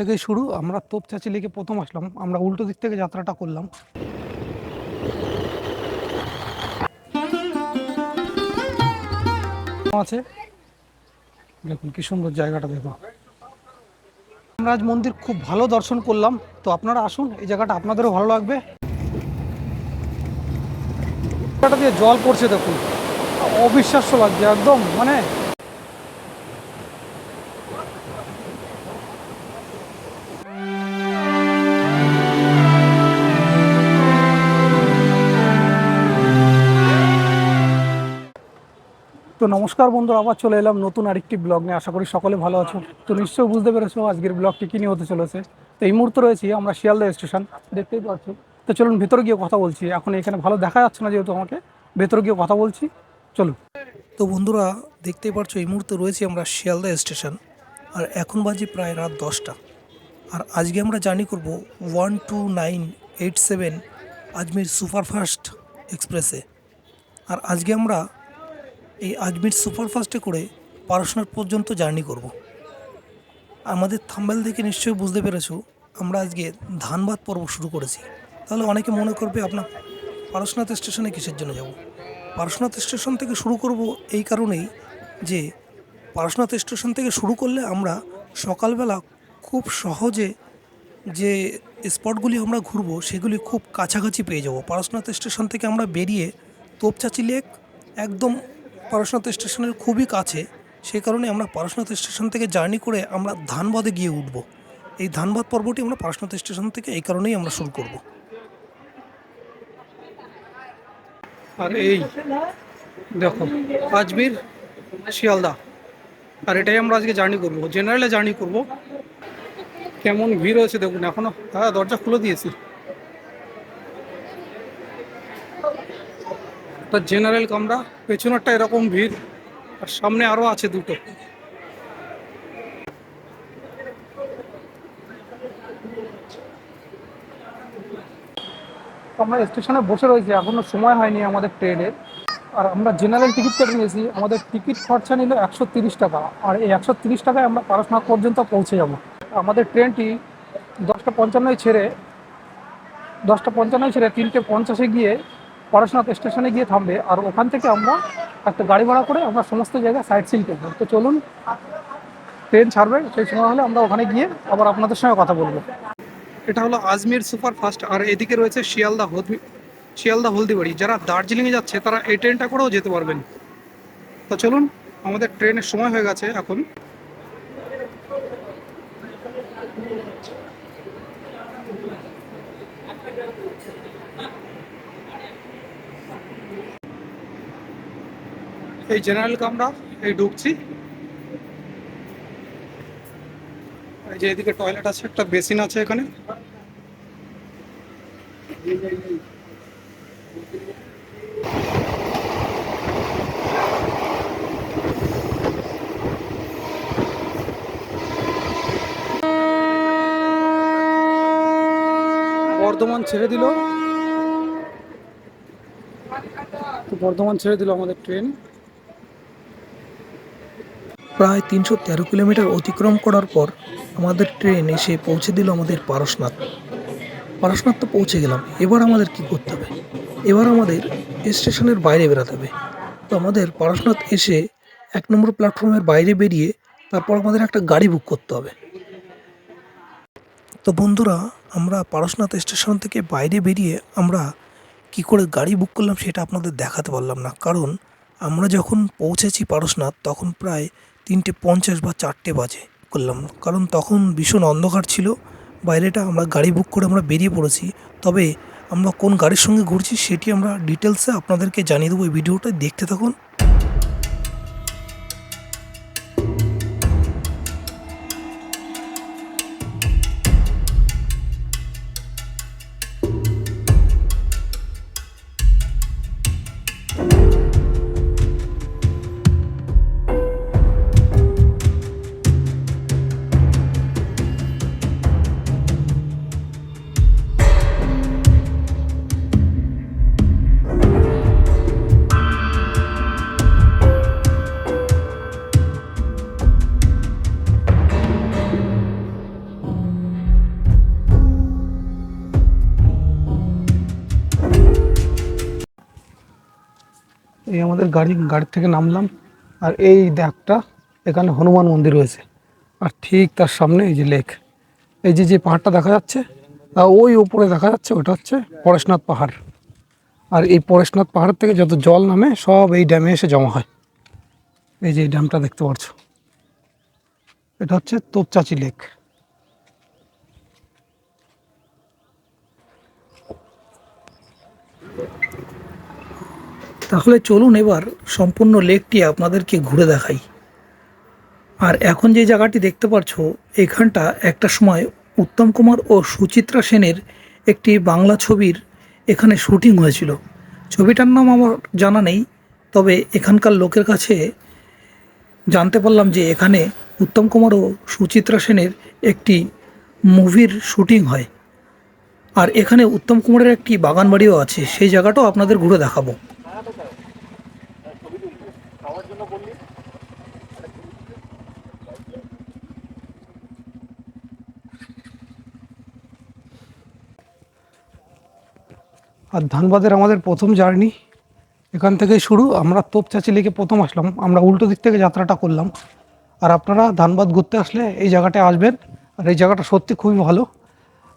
থেকেই শুরু। আমরা তোপচাচি লেকে প্রথম আসলাম। আমরা উল্টো দিক থেকে যাত্রাটা করলাম। আছে। দেখুন, কি সুন্দর জায়গাটা দেখুন রাজ মন্দির খুব ভালো দর্শন করলাম। তো আপনারা আসুন, এই জায়গাটা আপনাদেরও ভালো লাগবে। জল পড়ছে, দেখুন। অবিশ্বাস্য লাগছে, একদম মানে তো নমস্কার বন্ধুরা, আবার চলে এলাম নতুন আরেকটি ব্লগ নিয়ে। আশা করি সকলে ভালো আছো। তো নিশ্চয়ই বুঝতে পেরেছ, আজকের ব্লগটি কী নিয়ে হতে চলেছে। তো এই মুহূর্তে রয়েছি আমরা শিয়ালদা স্টেশন দেখতেই পাচ্ছ। তো চলুন ভেতরে গিয়ে কথা বলছি। এখন এখানে ভালো দেখা যাচ্ছে না যেহেতু আমাকে। ভেতরে গিয়ে কথা বলছি। চলুন। তো বন্ধুরা, দেখতেই পাচ্ছ, এই মুহূর্তে রয়েছি আমরা শিয়ালদা স্টেশন আর এখন বাজে প্রায় রাত দশটা। আর আজকে আমরা জার্নি করব one two nine eight seven Ajmer superfast এক্সপ্রেসে। আর আজকে আমরা এই আজমির সুপারফাস্টে করে পারশনাথ পর্যন্ত জার্নি করব। আমাদের থাম্বেল দেখে নিশ্চয়ই বুঝতে পেরেছ, আমরা আজকে ধানবাদ পর্ব শুরু করেছি। তাহলে অনেকে মনে করবে আপনার পারশনাথ স্টেশনে কিসের জন্য যাব? পারশনাথ স্টেশন থেকে শুরু করব এই কারণেই যে পারশনাথ স্টেশন থেকে শুরু করলে আমরা সকালবেলা খুব সহজে যে স্পটগুলি আমরা ঘুরবো, সেগুলি খুব কাছাকাছি পেয়ে যাব। পারশনাথ স্টেশন থেকে আমরা বেরিয়ে তোপচাচি লেক একদম পারশনাথ স্টেশনের খুবই কাছে, সেই কারণে আমরা পারশনাথ স্টেশন থেকে জার্নি করে আমরা ধানবাদে গিয়ে উঠব। এই ধানবাদ পর্বটি আমরা পারশনাথ স্টেশন থেকে এই কারণেই আমরা শুরু করব। আর এই, দেখো, আজমির, শিয়ালদা। আর এটাই আমরা আজকে জার্নি করব জেনারেলে জার্নি করব। কেমন ভিড় হয়েছে দেখুন, এখনও হ্যাঁ দরজা খুলে দিয়েছি। তো জেনারেল কামরা, পেছনেরটা এরকম ভিড়, আর সামনে আরও আছে দুটো। আমরা স্টেশনে বসে রয়েছি, এখনও সময় হয়নি আমাদের ট্রেনের আর আমরা জেনারেল টিকিট কেটে নিয়েছি, আমাদের টিকিট খরচা নিল একশো টাকা। আর এই একশো তিরিশ টাকায় আমরা পারসনাথ পর্যন্ত পৌঁছে যাব। আমাদের ট্রেনটি দশটা পঞ্চান্নয় ছেড়ে, দশটা পঞ্চান্নয় ছেড়ে তিনটে পঞ্চাশে গিয়ে পড়াশোনাথ স্টেশনে গিয়ে থামবে। আর ওখান থেকে আমরা একটা গাড়ি ভাড়া করে আমরা সমস্ত জায়গায় সাইট সিন করব। তো চলুন ট্রেন ছাড়বে, সেই সময় হলে আমরা ওখানে গিয়ে আবার আপনাদের সঙ্গে কথা বলব। এটা হলো আজমির সুপার ফাস্ট আর এদিকে রয়েছে শিয়ালদা হলদি, শিয়ালদা হলদিবাড়ি। যারা দার্জিলিংয়ে যাচ্ছে, তারা এই ট্রেনটা করেও যেতে পারবেন। তো চলুন, আমাদের ট্রেনের সময় হয়ে গেছে এখন। এই জেনারেল কামরা এই ঢুকছি। এই যে এদিকে টয়লেট আছে, একটা বেসিন আছে এখানে। বর্ধমান ছেড়ে দিল। বর্ধমান ছেড়ে দিল আমাদের ট্রেন প্রায় তিনশো তেরো কিলোমিটার অতিক্রম করার পর আমাদের ট্রেন এসে পৌঁছে দিল আমাদের পারসনাথ পারসনাথ তো পৌঁছে গেলাম। এবার আমাদের কি করতে হবে? এবার আমাদের স্টেশনের বাইরে বেরোতে হবে। তো আমাদের পারসনাথ এসে এক নম্বর প্ল্যাটফর্মের বাইরে বেরিয়ে তারপর আমাদের একটা গাড়ি বুক করতে হবে। তো বন্ধুরা, আমরা পারসনাথ স্টেশন থেকে বাইরে বেরিয়ে আমরা কি করে গাড়ি বুক করলাম সেটা আপনাদের দেখাতে পারলাম না। কারণ আমরা যখন পৌঁছেছি পারসনাথ তখন প্রায় তিনটে পঞ্চাশ বা চারটে বাজে করলাম। কারণ তখন ভীষণ অন্ধকার ছিল, বাইরেটা আমরা গাড়ি বুক করে আমরা বেরিয়ে পড়েছি। তবে আমরা কোন গাড়ির সঙ্গে ঘুরছি সেটি আমরা ডিটেলসে আপনাদেরকে জানিয়ে দেবো। এই ভিডিওটা দেখতে থাকুন। গাড়ি গাড়ি থেকে নামলাম। আর এই দেখটা এখানে হনুমান মন্দির রয়েছে। আর ঠিক তার সামনে এই যে লেক। এই যে যে পাহাড়টা দেখা যাচ্ছে, আর ওই উপরে দেখা যাচ্ছে, ওটা হচ্ছে পরেশনাথ পাহাড়। আর এই পরেশনাথ পাহাড় থেকে যত জল নামে, সব এই ড্যামে এসে জমা হয়। এই যে এই ড্যামটা দেখতে পাচ্ছ। এটা হচ্ছে তোপচাচি লেক। তাহলে চলুন এবার সম্পূর্ণ লেকটি আপনাদেরকে ঘুরে দেখাই। আর এখন যে জায়গাটি দেখতে পাচ্ছ এখানটা একটা সময় উত্তম কুমার ও সুচিত্রা সেনের একটি বাংলা ছবির এখানে শুটিং হয়েছিল। ছবিটার নাম আমার জানা নেই, তবে এখানকার লোকের কাছে জানতে পারলাম যে এখানে উত্তম কুমার ও সুচিত্রা সেনের একটি মুভির শুটিং হয়। আর এখানে উত্তম কুমারের একটি বাগান বাড়িও আছে, সেই জায়গাটাও আপনাদের ঘুরে দেখাবো। আর ধানবাদের আমাদের প্রথম জার্নি এখান থেকেই শুরু। আমরা তোপচাচি লেকে প্রথম আসলাম। আমরা উল্টো দিক থেকে যাত্রাটা করলাম। আর আপনারা ধানবাদ ঘুরতে আসলে এই জায়গাটায় আসবেন। আর এই জায়গাটা সত্যি খুবই ভালো।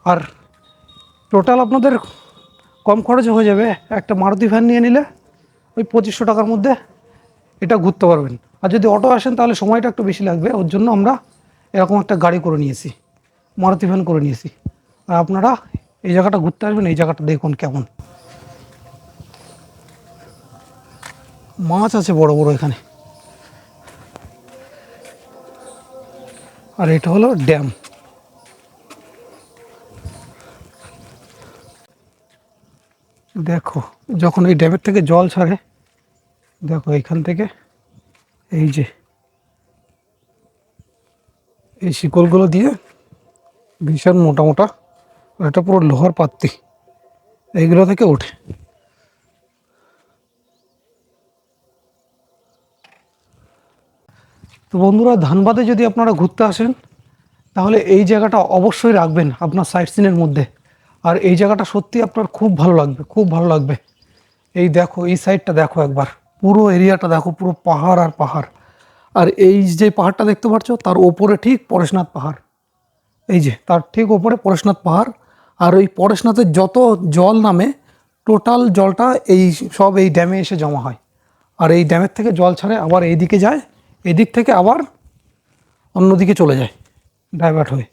আর টোটাল আপনাদের কম খরচে হয়ে যাবে একটা মারুতি ভ্যান নিয়ে নিলে ওই পঁচিশশো টাকার মধ্যে এটা ঘুরতে পারবেন। আর যদি অটো আসেন তাহলে সময়টা একটু বেশি লাগবে। ওর জন্য আমরা এরকম একটা গাড়ি করে নিয়েছি। মারুতি ভ্যান করে নিয়েছি। আর আপনারা এই জায়গাটা ঘুরতে আসবেন, এই জায়গাটা দেখুন কেমন। মাছ আছে বড় বড় এখানে। আর এটা হলো ড্যাম। দেখো, যখন এই ড্যামের থেকে জল ছাড়ে, দেখো এখান থেকে এই যে, এই শিকলগুলো দিয়ে ভীষণ মোটা মোটা এটা পুরো লোহার পাত্তি। এইগুলো থেকে ওঠে। তো বন্ধুরা, ধানবাদে যদি আপনারা ঘুরতে আসেন, তাহলে এই জায়গাটা অবশ্যই রাখবেন আপনার সাইট সিনের মধ্যে। আর এই জায়গাটা সত্যি আপনার খুব ভালো লাগবে, খুব ভালো লাগবে। এই দেখো, এই সাইডটা দেখো একবার। পুরো এরিয়াটা দেখো, পুরো পাহাড় আর পাহাড়। আর এই যে পাহাড়টা দেখতে পাচ্ছ, তার ওপরে ঠিক পরেশনাথ পাহাড়। এই যে, তার ঠিক ওপরে পরেশনাথ পাহাড়। আর ওই পরেশনাথের যত জল নামে টোটাল জলটা এই সব এই ড্যামে এসে জমা হয়। আর এই ড্যামের থেকে জল ছাড়ে আবার এইদিকে যায়, এদিক থেকে আবার অন্যদিকে চলে যায় ডাইভার্ট হয়ে।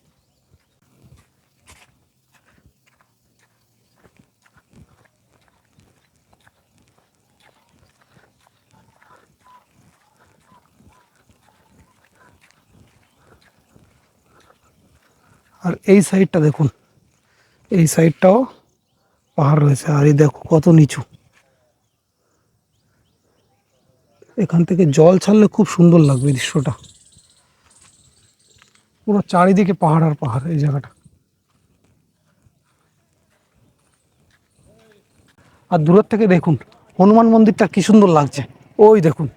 আর এই সাইডটা দেখুন। এই সাইডটাও পাহাড় রয়েছে। আর এই দেখো কত নিচু। এখান থেকে জল ছাড়লে খুব সুন্দর লাগবে দৃশ্যটা। পুরো চারিদিকে পাহাড় আর পাহাড় এই জায়গাটা। আর দূরের থেকে দেখুন, হনুমান মন্দিরটা কি সুন্দর লাগছে। ওই দেখুন।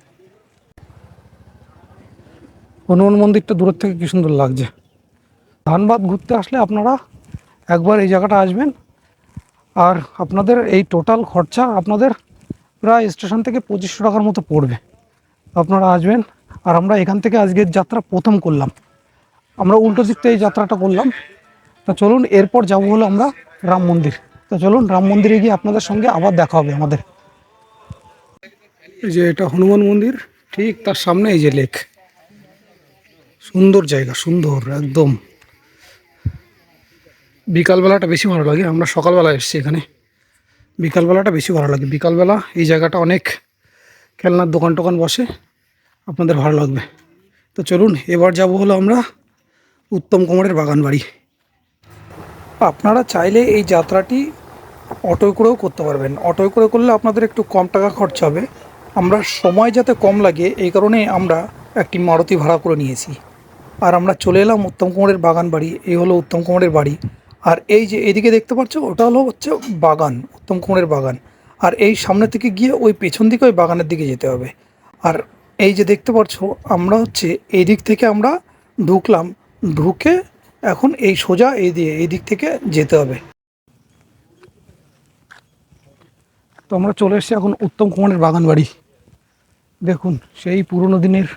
হনুমান মন্দিরটা দূরের থেকে কি সুন্দর লাগছে। ধানবাদ ঘুরতে আসলে আপনারা একবার এই জায়গাটা আসবেন। আর আপনাদের এই টোটাল খরচা আপনাদের প্রায় স্টেশন থেকে পঁচিশশো টাকার মতো পড়বে। আপনারা আসবেন, আর আমরা এখান থেকে আজকের যাত্রা প্রথম করলাম। আমরা উল্টো দিক থেকে এই যাত্রাটা করলাম। তো চলুন, এরপর যাব হলো আমরা রাম মন্দির। তো চলুন, রাম মন্দিরে গিয়ে আপনাদের সঙ্গে আবার দেখা হবে আমাদের। এই যে এটা হনুমান মন্দির, ঠিক তার সামনে এই যে লেক সুন্দর জায়গা, সুন্দর, একদম। বিকালবেলাটা বেশি ভালো লাগে। আমরা সকালবেলা এসেছি এখানে। বিকালবেলাটা বেশি ভালো লাগে। বিকালবেলা এই জায়গাটা অনেক খেলনার দোকান টোকান বসে, আপনাদের ভালো লাগবে। তো চলুন, এবার যাব হলো আমরা উত্তম কুমারের বাগান বাড়ি আপনারা চাইলে এই যাত্রাটি অটোয় করেও করতে পারবেন। অটোয় করে করলে আপনাদের একটু কম টাকা খরচা হবে। আমরা সময় যাতে কম লাগে, এই কারণে আমরা একটি মারুতি ভাড়া করে নিয়েছি। আর আমরা চলে এলাম উত্তম কুমারের বাগান বাড়ি এই হলো উত্তম কুমারের বাড়ি। আর এই যে এদিকে দেখতে পাচ্ছ, ওটা হলো হচ্ছে বাগান, উত্তম কুমারের বাগান। আর এই সামনে থেকে গিয়ে ওই পেছন দিকে ওই বাগানের দিকে যেতে হবে। আর এই যে দেখতে পাচ্ছ, আমরা হচ্ছে এই দিক থেকে আমরা ঢুকলাম, ঢুকে এখন এই সোজা এই দিয়ে এই দিক থেকে যেতে হবে। তো আমরা চলে এসেছি এখন উত্তম কুমারের বাগান বাড়ি। দেখুন, সেই পুরনো দিনের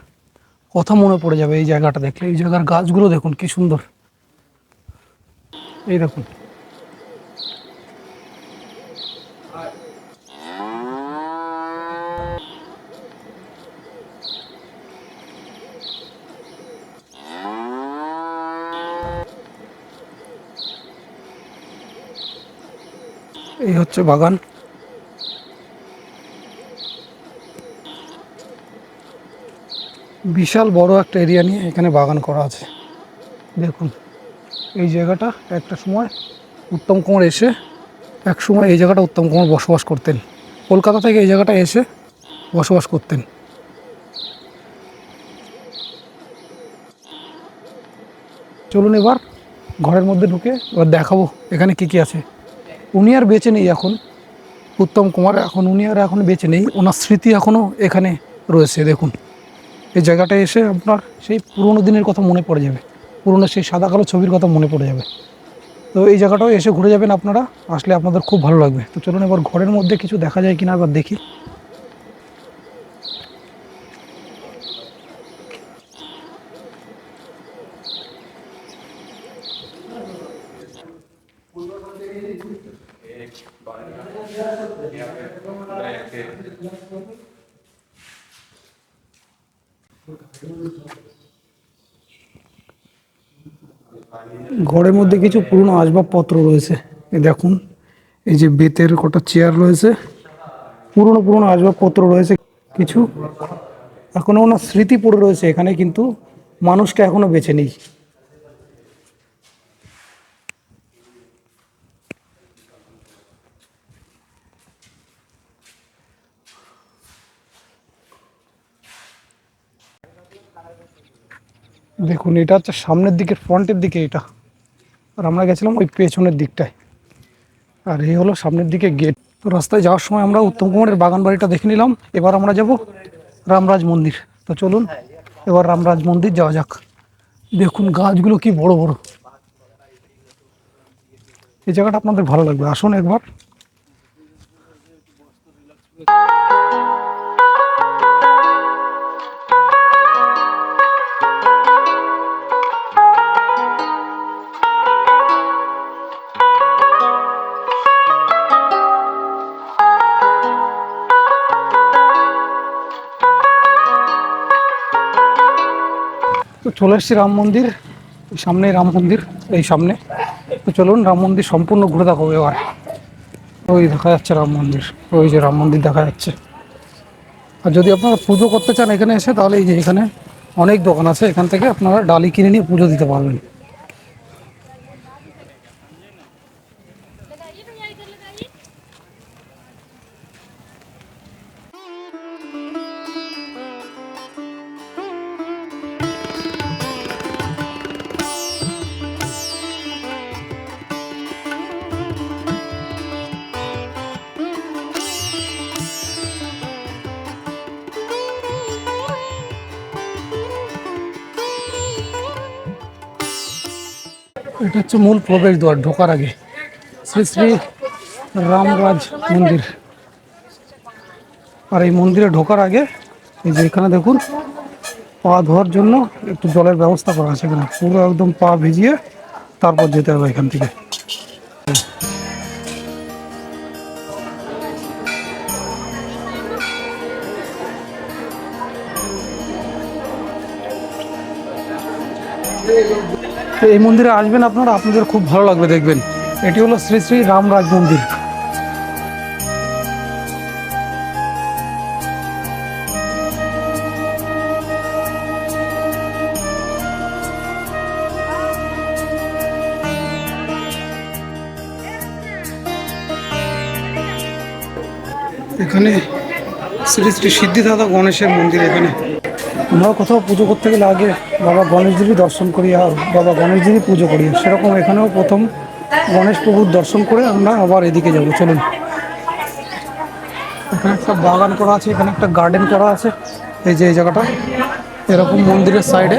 কথা মনে পড়ে যাবে এই জায়গাটা দেখলে। এই জায়গার গাছগুলো দেখুন, কি সুন্দর। এই দেখুন। এই হচ্ছে বাগান। বিশাল বড় একটা এরিয়া নিয়ে এখানে বাগান করা আছে। দেখুন। এই জায়গাটা একটা সময় উত্তম কুমার এসে, এক সময় এই জায়গাটা উত্তম কুমার বসবাস করতেন। কলকাতা থেকে এই জায়গাটা এসে বসবাস করতেন। চলুন এবার ঘরের মধ্যে ঢুকে এবার দেখাবো এখানে কি কি আছে। উনি আর বেঁচে নেই এখন। উত্তম কুমার এখন, উনি আর এখন বেঁচে নেই। ওনার স্মৃতি এখনও এখানে রয়েছে, দেখুন। এই জায়গাটা এসে আপনার সেই পুরোনো দিনের কথা মনে পড়ে যাবে। পুরোনো সেই সাদা কালো ছবির কথা মনে পড়ে যাবে। তো এই জায়গাটাও এসে ঘুরে যাবেন আপনারা, আসলে আপনাদের খুব ভালো লাগবে। তো চলুন এবার ঘরের মধ্যে কিছু দেখা যায় কিনা আবার দেখি। ঘরের মধ্যে কিছু পুরনো আসবাবপত্র রয়েছে। দেখুন, এই যে বেতের কটা চেয়ার রয়েছে, পুরনো পুরনো আসবাবপত্র রয়েছে কিছু। এখনও ওনার স্মৃতি পড়ে রয়েছে এখানে, কিন্তু মানুষটা এখনও বেঁচে নেই। দেখুন, এটা হচ্ছে সামনের দিকে ফ্রন্টের দিকে এটা। আর আমরা গেছিলাম ওই পেছনের দিকটায়। আর এই হলো সামনের দিকে গেট তো রাস্তায় যাওয়ার সময় আমরা উত্তম কুমারের বাগান বাড়িটা দেখে নিলাম। এবার আমরা যাব রামরাজ মন্দির। তো চলুন, এবার রামরাজ মন্দির যাওয়া যাক। দেখুন গাছগুলো কি বড় বড়। এই জায়গাটা আপনাদের ভালো লাগবে। আসুন একবার। চলে এসেছি রাম মন্দির, এই সামনেই রাম মন্দির, এই সামনে। তো চলুন, রাম মন্দির সম্পূর্ণ ঘুরে দেখাবো এবার। ওই দেখা যাচ্ছে রাম মন্দির, ওই যে রাম মন্দির দেখা যাচ্ছে। আর যদি আপনারা পুজো করতে চান এখানে এসে, তাহলে এই যে এখানে অনেক দোকান আছে, এখান থেকে আপনারা ডালি কিনে নিয়ে পুজো দিতে পারবেন। হচ্ছে মূল প্রবেশ দ্বার ঢোকার আগে। শ্রী শ্রী রামরাজ মন্দির। আর এই মন্দিরে ঢোকার আগে এই যে এখানে দেখুন, পা ধোয়ার জন্য একটু জলের ব্যবস্থা করা আছে এখানে। পুরো একদম পা ভিজিয়ে তারপর যেতে হবে এখান থেকে। তো এই মন্দিরে আসবেন আপনারা, আপনাদের খুব ভালো লাগবে দেখবেন। এটি হলো শ্রী শ্রী রামরাজ মন্দির। এখানে শ্রী শ্রী সিদ্ধিদাতা গণেশের মন্দির এখানে। আমরা কোথাও পুজো করতে গেলে আগে বাবা গণেশজিরই দর্শন করি আর বাবা গণেশজিরই পুজো করি। সেরকম এখানেও প্রথম গণেশ প্রভুর দর্শন করে আমরা আবার এদিকে যাব, চলুন। এখানে একটা বাগান করা আছে, এখানে একটা গার্ডেন করা আছে। এই যে এই জায়গাটা, এরকম মন্দিরের সাইডে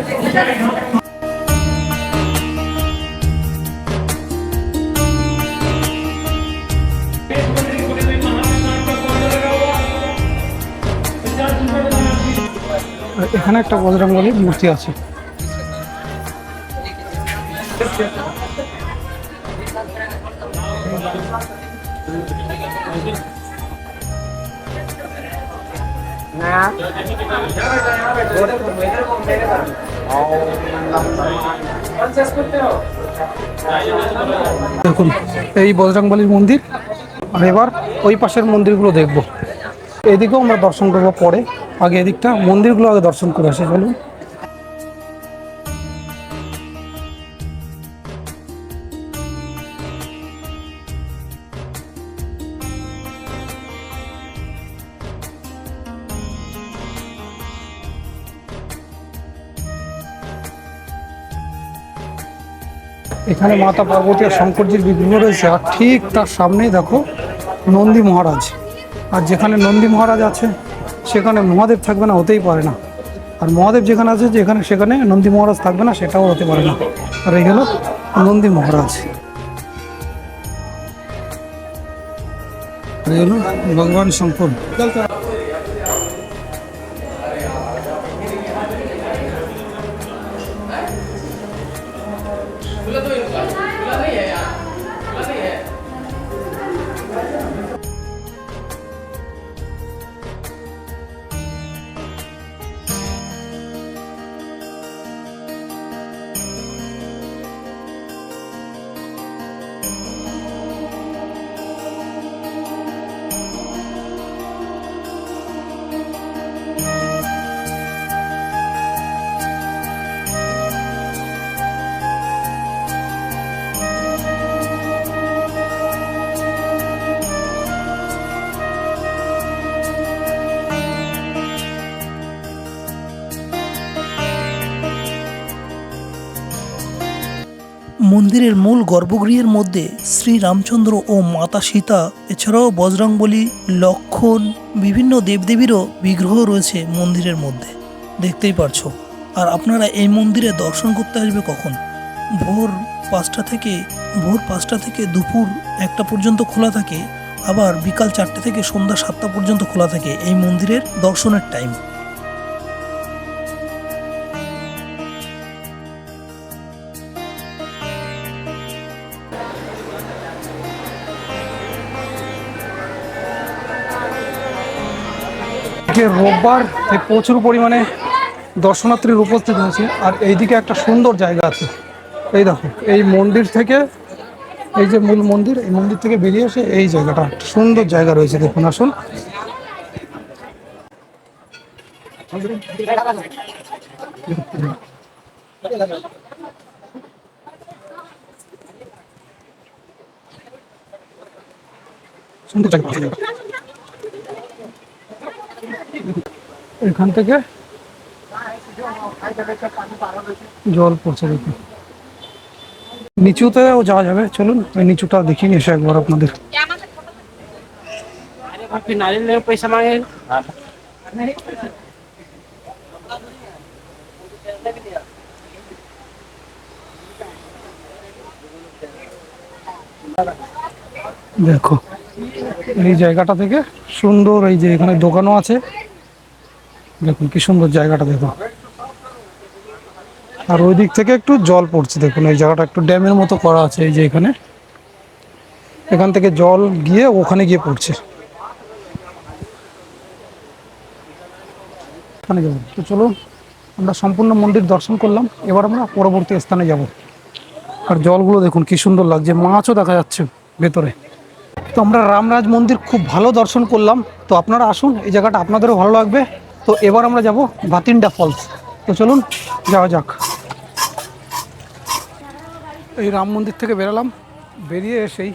এখানে একটা বজরঙ্গলির মূর্তি আছে। দেখুন, এই বজরংবলির মন্দির। আর এবার ওই পাশের মন্দিরগুলো দেখব। এদিকেও আমরা দর্শন করব পরে। আগে এদিকটা, মন্দিরগুলো আগে দর্শন করে আসি, চলুন। এখানে মাতা পার্বতী আর শঙ্করজির বিগ্রহ রয়েছে, আর ঠিক তার সামনেই দেখো নন্দী মহারাজ। আর যেখানে নন্দী মহারাজ আছে, সেখানে মহাদেব থাকবে না, হতেই পারে না। আর মহাদেব যেখানে আছে, যেখানে সেখানে নন্দী মহারাজ থাকবে না, সেটাও হতে পারে না। আর এই হলো নন্দী মহারাজ। ভগবান শঙ্কর। মন্দিরের মূল গর্ভগৃহের মধ্যে শ্রী রামচন্দ্র ও মাতা সীতা, এছাড়াও বজরংবলী, লক্ষণ, বিভিন্ন দেবদেবীরও বিগ্রহ রয়েছে মন্দিরের মধ্যে। দেখতেই পারছ। আর আপনারা এই মন্দিরে দর্শন করতে আসবে কখন? ভোর পাঁচটা থেকে, ভোর পাঁচটা থেকে দুপুর একটা পর্যন্ত খোলা থাকে, আবার বিকাল চারটে থেকে সন্ধ্যা সাতটা পর্যন্ত খোলা থাকে এই মন্দিরের দর্শনের টাইম যে রোববার প্রচুর পরিমাণে দর্শনার্থীর উপস্থিত হয়েছে। আর এইদিকে একটা সুন্দর জায়গা আছে। এই দেখো, এই মন্দির থেকে, এই যে মূল মন্দির, এই মন্দির থেকে বেরিয়ে এসে এই জায়গাটা সুন্দর জায়গা রয়েছে দেখুন আসুন। সুন্দর জায়গা। এখান থেকে জল পড়ছে দেখি নিচুতে ও যাওয়া যাবে চলুন ওই নিচুটা দেখিয়ে এসে একবার আপনাদের পয়সা মাঙে देखो এই জায়গাটা থেকে সুন্দর এই যে এখানে দোকানও আছে। দেখুন কি সুন্দর জায়গাটা দেখুন। আর ওই দিক থেকে একটু জল পড়ছে, দেখুন এই জায়গাটা একটু ড্যামের মতো করা আছে এই যে এখানে। এখান থেকে জল গিয়ে ওখানে গিয়ে পড়ছে। তো চলো আমরা সম্পূর্ণ মন্দির দর্শন করলাম। এবার আমরা পরবর্তী স্থানে যাব। আর জলগুলো দেখুন কি সুন্দর লাগছে, মাছও দেখা যাচ্ছে ভেতরে। তো আমরা রামরাজ মন্দির খুব ভালো দর্শন করলাম। তো আপনারা আসুন, এই জায়গাটা আপনাদেরও ভালো লাগবে। তো এবার আমরা যাব ভাতিন্ডা ফলস তো চলুন, যাওয়া যাক। এই রাম মন্দির থেকে বেরালাম। বেরিয়ে এসেই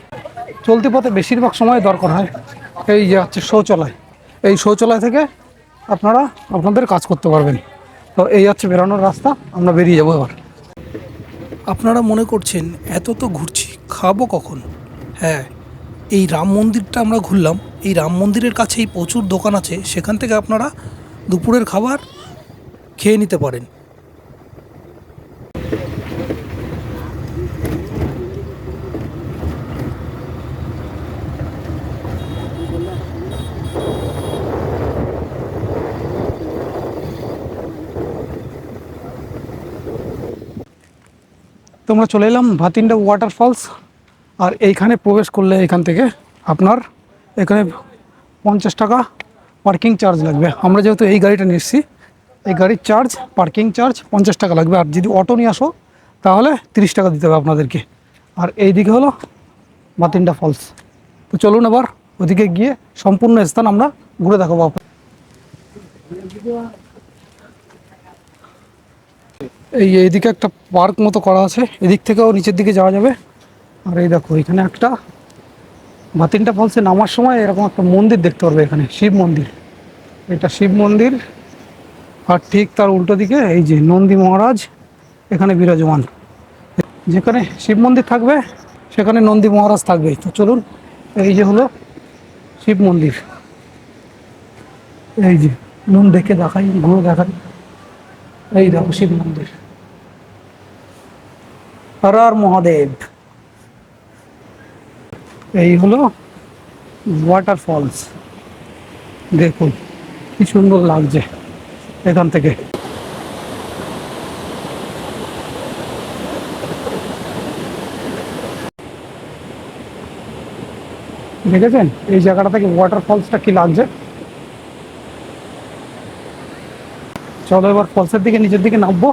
চলতি পথে বেশিরভাগ সময় দরকার হয়। এই যে হচ্ছে শৌচালয়। এই শৌচালয় থেকে আপনারা আপনাদের কাজ করতে পারবেন। তো এই হচ্ছে বেরানোর রাস্তা। আমরা বেরিয়ে যাব এবার। আপনারা মনে করছেন, এত তো ঘুরছি, খাব কখন? হ্যাঁ এই রাম মন্দিরটা আমরা ঘুরলাম। এই রাম মন্দিরের কাছেই প্রচুর দোকান আছে। সেখান থেকে আপনারা দুপুরের খাবার খেয়ে নিতে পারেন। তোমরা চলে এলাম ভাতিন্ডা ওয়াটারফলস। আর এইখানে প্রবেশ করলে এখান থেকে আপনার এখানে পঞ্চাশ টাকা পার্কিং চার্জ লাগবে। আমরা যেহেতু এই গাড়িটা এসেছি, এই গাড়ির চার্জ পার্কিং চার্জ পঞ্চাশ টাকা লাগবে। আর যদি অটো নিয়ে আসো, তাহলে তিরিশ টাকা দিতে হবে আপনাদেরকে। আর এই দিকে হলো ভাতিন্ডা ফলস তো চলুন এবার ওদিকে গিয়ে সম্পূর্ণ স্থান আমরা ঘুরে দেখাবো আপনাদের। এই এইদিকে একটা পার্ক মতো করা আছে। এদিক থেকেও নিচের দিকে যাওয়া যাবে। আর এই দেখো, এখানে একটা ভাতিনটা ফলসে নামার সময় এরকম একটা মন্দির দেখতে পারবে এখানে, শিব মন্দির। এটা শিব মন্দির, আর ঠিক তার উল্টো দিকে এই যে নন্দী মহারাজ এখানে বিরাজমান। যেখানে শিব মন্দির থাকবে, সেখানে নন্দী মহারাজ থাকবে। তো চলুন, এই যে হলো শিব মন্দির। এই যে, নুন দেখে দেখাই ঘুরে দেখাই। এই দেখো শিব মন্দির। হর মহাদেব। এই হলো ওয়াটারফলস দেখুন, কি সুন্দর লাগছে এখান থেকে। দেখেছেন? এই জায়গাটা থেকে ওয়াটারফলসটা কি লাগছে? চলো এবার ফলসের দিকে, নিচের দিকে নামবো।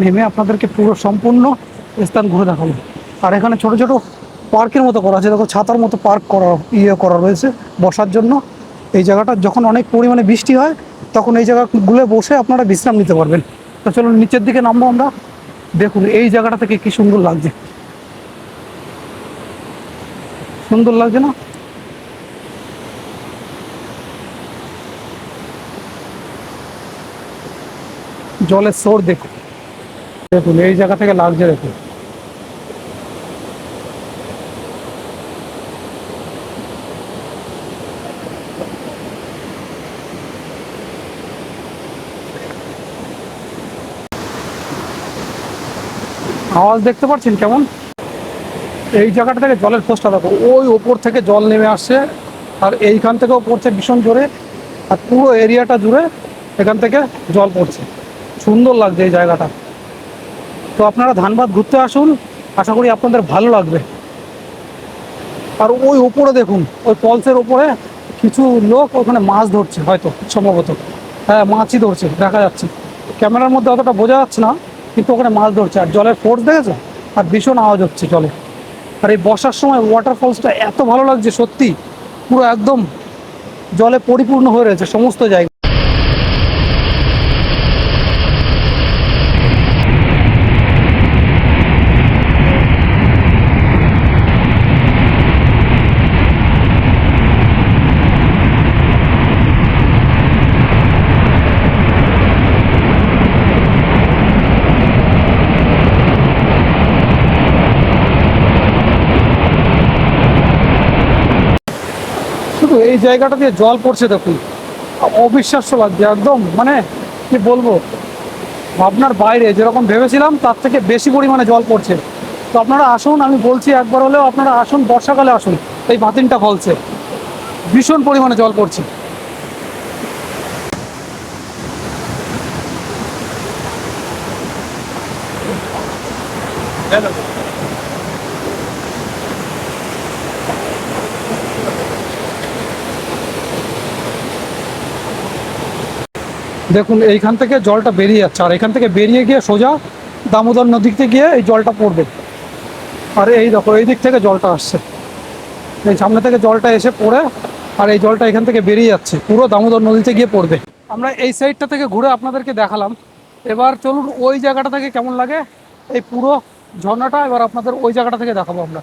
নেমে আপনাদেরকে পুরো সম্পূর্ণ স্থান ঘুরে দেখাবো। আর এখানে ছোট ছোট পার্কের মতো করা আছে। দেখো, ছাতার মতো পার্ক করা ইয়ে করা রয়েছে বসার জন্য। এই জায়গাটা যখন অনেক পরিমাণে বৃষ্টি হয়, তখন এই জায়গাগুলো বসে আপনারা বিশ্রাম নিতে পারবেন। তো চলো নিচের দিকে নামবো আমরা। দেখুন, এই জায়গাটা থেকে কি সুন্দর লাগছে। সুন্দর লাগছে না? জলের সোর দেখুন। দেখুন, এই জায়গা থেকে লাগছে, দেখুন। আওয়াজ দেখতে পাচ্ছেন কেমন? এই জায়গাটা থেকে জলের ফোর্সটা দেখো, ওই ওপর থেকে জল নেমে আসছে, আর এইখান থেকেও পড়ছে ভীষণ জোরে, আর পুরো এরিয়াটা জুড়ে এখান থেকে জল পড়ছে। সুন্দর লাগছে এই জায়গাটা। তো আপনারা ধানবাদ ঘুরতে আসুন, আশা করি আপনাদের ভালো লাগবে। আর ওই ওপরে দেখুন, ওই পলসের ওপরে কিছু লোক ওখানে মাছ ধরছে হয়তো, সম্ভবত। হ্যাঁ মাছই ধরছে, দেখা যাচ্ছে। ক্যামেরার মধ্যে অতটা বোঝা যাচ্ছে না। কিন্তু ওখানে মাছ ধরছে, আর জলের ফোর্স দেখেছ? আর ভীষণ আওয়াজ হচ্ছে জলে। আর এই বসার সময় ওয়াটারফলসটা এত ভালো লাগছে সত্যি, পুরো একদম জলে পরিপূর্ণ হয়ে রয়েছে সমস্ত জায়গা শুধু এই জায়গাটা দিয়ে জল পড়ছে দেখুন। অবিশ্বাস্য লাগছে একদম মানে কি বলব? ভাবনার বাইরে, যেরকম ভেবেছিলাম, তার থেকে বেশি পরিমাণে জল পড়ছে। তো আপনারা আসুন, আমি বলছি একবার হলেও আপনারা আসুন, বর্ষাকালে আসুন, এই বাতিনটা ফলছে। ভীষণ পরিমাণে জল পড়ছে। দেখুন, এইখান থেকে জলটা বেরিয়ে যাচ্ছে। আর এখান থেকে বেরিয়ে গিয়ে সোজা দামোদর নদীতে গিয়ে এই জলটা পড়বে। আর এই দেখো, এই দিক থেকে জলটা আসছে। এই সামনে থেকে জলটা এসে পড়ে, আর এই জলটা এখান থেকে বেরিয়ে যাচ্ছে। পুরো দামোদর নদীতে গিয়ে পড়বে। আমরা এই সাইডটা থেকে ঘুরে আপনাদেরকে দেখালাম। এবার চলুন ওই জায়গাটা থেকে কেমন লাগে? এই পুরো ঝর্ণাটা এবার আপনাদের ওই জায়গাটা থেকে দেখাবো আমরা।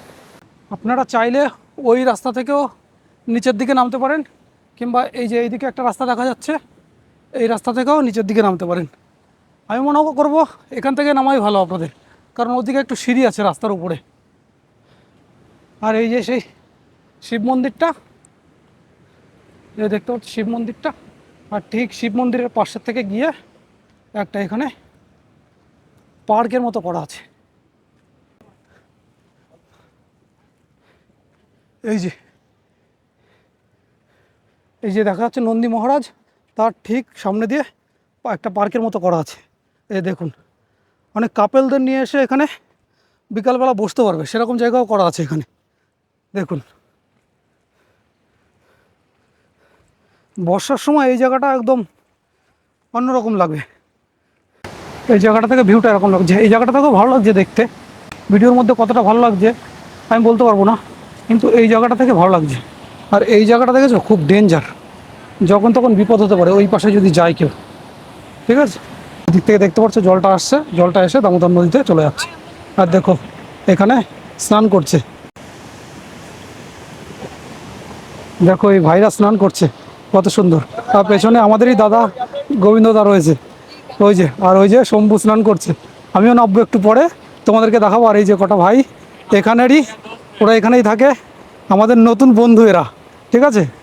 আপনারা চাইলে ওই রাস্তা থেকেও নিচের দিকে নামতে পারেন, কিংবা এই যে এইদিকে একটা রাস্তা দেখা যাচ্ছে। এই রাস্তা থেকেও নিচের দিকে নামতে পারেন। আমি মনে করব এখান থেকে নামাই ভালো আপনাদের, কারণ ওদিকে একটু সিঁড়ি আছে রাস্তার উপরে। আর এই যে সেই শিব মন্দিরটা, এই দেখতে পাচ্ছি শিব মন্দিরটা, আর ঠিক শিব মন্দিরের পাশের থেকে গিয়ে একটা এখানে পার্কের মতো করা আছে। এই যে এই যে দেখা যাচ্ছে নন্দী মহারাজ তার ঠিক সামনে দিয়ে একটা পার্কের মতো করা আছে। এই দেখুন, অনেক কাপেলদের নিয়ে এসে এখানে বিকালবেলা বসতে পারবে। সেরকম জায়গাও করা আছে এখানে। দেখুন, বর্ষার সময় এই জায়গাটা একদম অন্যরকম লাগবে এই জায়গাটা থেকে ভিউটা এরকম লাগছে। এই জায়গাটা থেকেও ভালো লাগছে দেখতে। ভিডিওর মধ্যে কতটা ভালো লাগছে, আমি বলতে পারব না, কিন্তু এই জায়গাটা থেকে ভালো লাগছে। আর এই জায়গাটা দেখেছ? খুব ডেঞ্জার যখন তখন বিপদ হতে পারে, ওই পাশে যদি যায় কেউ। ঠিক আছে? দিক থেকে দেখতে পাচ্ছ, জলটা আসছে, জলটা এসে দামোদর নদীতে চলে যাচ্ছে। আর দেখো, এখানে স্নান করছে। দেখো, এই ভাইরা স্নান করছে। কত সুন্দর। আর পেছনে আমাদেরই দাদা গোবিন্দদা রয়েছে। ওই যে, আর ওই যে শম্ভু স্নান করছে। আমিও নামবো একটু পরে, তোমাদেরকে দেখাবো। আর এই যে কটা ভাই, এখানেরই, ওরা এখানেই থাকে। আমাদের নতুন বন্ধু এরা। ঠিক আছে?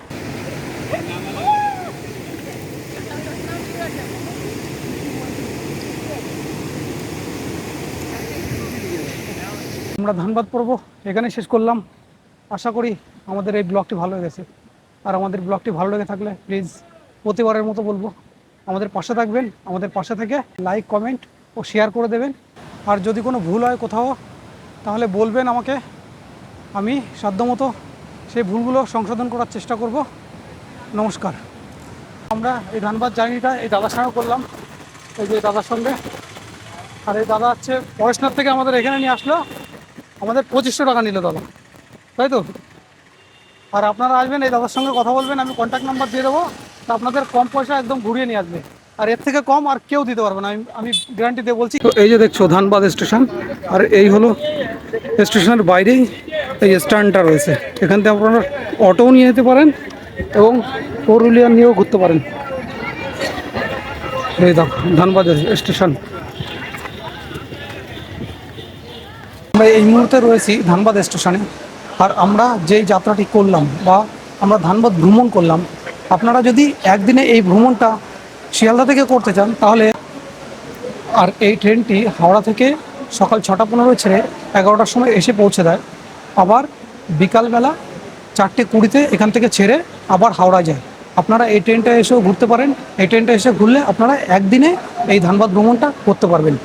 আমরা ধানবাদ পর্ব এখানে শেষ করলাম। আশা করি আমাদের এই ব্লগটি ভালো লেগেছে। আর আমাদের ব্লগটি ভালো লেগে থাকলে প্লিজ প্রতিবারের মতো বলব, আমাদের পাশে থাকবেন, আমাদের পাশে থেকে লাইক কমেন্ট ও শেয়ার করে দেবেন। আর যদি কোনো ভুল হয় কোথাও, তাহলে বলবেন আমাকে। আমি সাধ্যমতো সেই ভুলগুলো সংশোধন করার চেষ্টা করব। নমস্কার। আমরা এই ধানবাদ জার্নিটা এই দাদার সঙ্গে করলাম। এই যে দাদার সঙ্গে। আর এই দাদা হচ্ছে পড়াশোনার থেকে আমাদের এখানে নিয়ে আসলো। আমাদের পঁচিশশো টাকা নিল দাদা। তাই তো? আর আপনারা আসবেন, এই দাদার সঙ্গে কথা বলবেন, আমি কন্ট্যাক্ট নাম্বার দিয়ে দেবো, তা আপনাদের কম পয়সা একদম ঘুরিয়ে নিয়ে আসবে। আর এর থেকে কম আর কেউ দিতে পারবে না, আমি আমি গ্যারান্টি দিয়ে বলছি। তো এই যে দেখছ, ধানবাদ স্টেশন আর এই হলো স্টেশনের বাইরেই এই স্ট্যান্ডটা রয়েছে। এখান থেকে আপনারা অটোও নিয়ে যেতে পারেন এবং পুরুলিয়া নিয়েও ঘুরতে পারেন। এই দেখো ধানবাদ স্টেশন আমরা এই মুহূর্তে রয়েছি ধানবাদ স্টেশনে। আর আমরা যেই যাত্রাটি করলাম বা আমরা ধানবাদ ভ্রমণ করলাম, আপনারা যদি একদিনে এই ভ্রমণটা শিয়ালদা থেকে করতে চান, তাহলে আর এই ট্রেনটি হাওড়া থেকে সকাল ছটা পনেরো ছেড়ে এগারোটার সময় এসে পৌঁছে দেয়। আবার বিকালবেলা চারটে কুড়িতে এখান থেকে ছেড়ে আবার হাওড়া যায়। আপনারা এই ট্রেনটা এসেও ঘুরতে পারেন। এই ট্রেনটা এসে ঘুরলে আপনারা একদিনে এই ধানবাদ ভ্রমণটা করতে পারবেন।